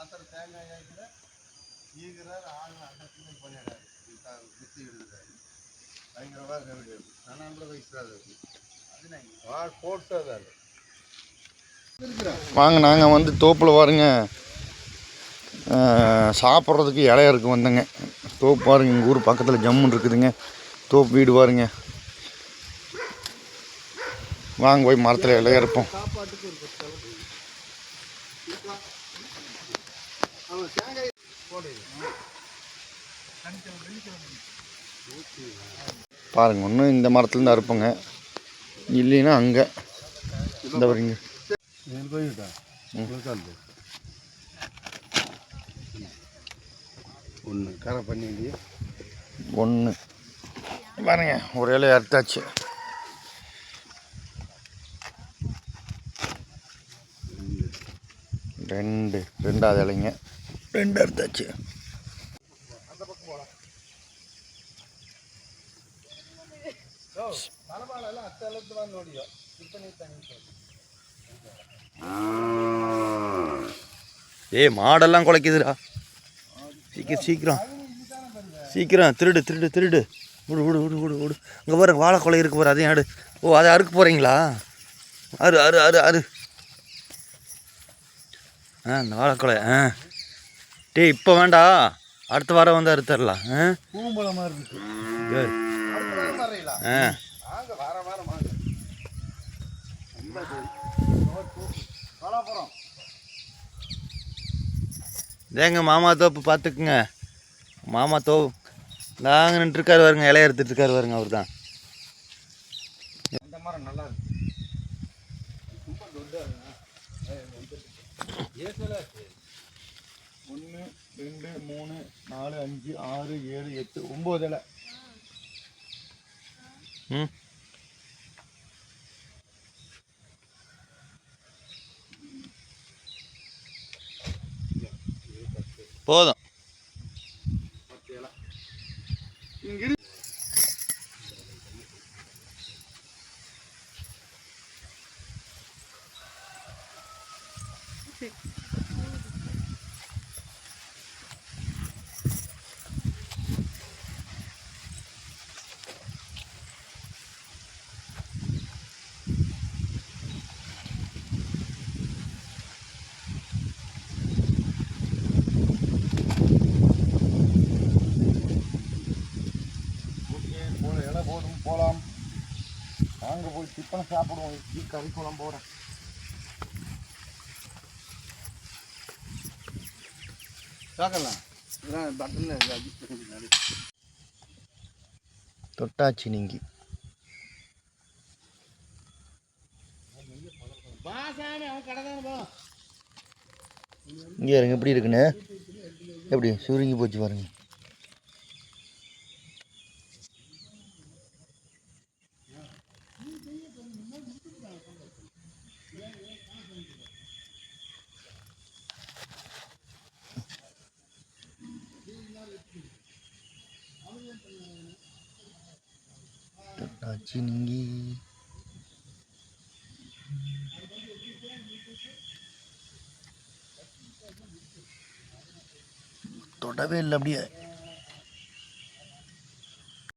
அத்தனை தேங்காய் ஆக்கிற ஈகிறார் ஆள் அத்தனை பண்ணிடுறாரு வித்து எடுக்கிறாரு பயங்கரமாக ரெவடி ஆனால் கூட வயசுறாரு வாழ் போட்டு அதாரு வாங்க நாங்கள் வந்து தோப்பில் பாருங்க. சாப்பிட்றதுக்கு இலையருக்கு வந்தேங்க. தோப்பு பாருங்க எங்கள் ஊர் பக்கத்தில் ஜம்முன்னு இருக்குதுங்க. தோப்பு வீடு பாருங்க. வாங்க போய் மரத்தில் இலைய இருப்போம் பாருங்க ஒன்று இந்த மரத்துலேருந்து அறுப்போங்க. இல்லைன்னா அங்கே. இந்த வரீங்க ஒன்று கரை பண்ணி ஒன்று பாருங்க ஒரு இலையை அறுத்தாச்சு. ரெண்டு ரெண்டாவது இலைங்க. ரெண்டு அறுத்தாச்சு. ஏ மாடெல்லாம் குலைக்குதுடா. சீக்கிரம் சீக்கிரம். சீக்கிரம். திருடு திருடு திருடு. விடு விடு விடு விடு விடு. இங்கே பாரு வாழை கொலை இருக்கு அதையும் ஆடு. ஓ அதை அறுக்க போகிறீங்களா அரு அரு அரு அரு ஆ இந்த வாழைக்கொலை ஆ. டேய் இப்போ வேண்டாம் அடுத்த வாரம் வந்து அறுத்தரலாம் ஆ. ஆ சரி. வாரம் ஆ. வாங்க வாரம் இதேங்க மாமா தோப்பு பார்த்துக்குங்க. மாமா தோ நாங்கள் நின்றுருக்காரு வருங்க இலைய எடுத்துட்டுருக்காரு வருங்க அவர் தான் ஒன்று ரெண்டு மூணு நாலு அஞ்சு ஆறு ஏழு எட்டு ஒம்பது இலை. ம். போதும் ஓகே வாங்க போய் டிஃபன் சாப்பிடுவோம் இட்லி கறி குழம்பு போகிறேன் சாக்கலாம் இதான் பட்டனில் தொட்டாச்சி நீங்கி இங்கே இருங்க எப்படி இருக்குன்னு? எப்படி? சுருங்கி போச்சு பாருங்க. தொட்டாச்சி நீங்கி தொடவே இல்லை அப்படியே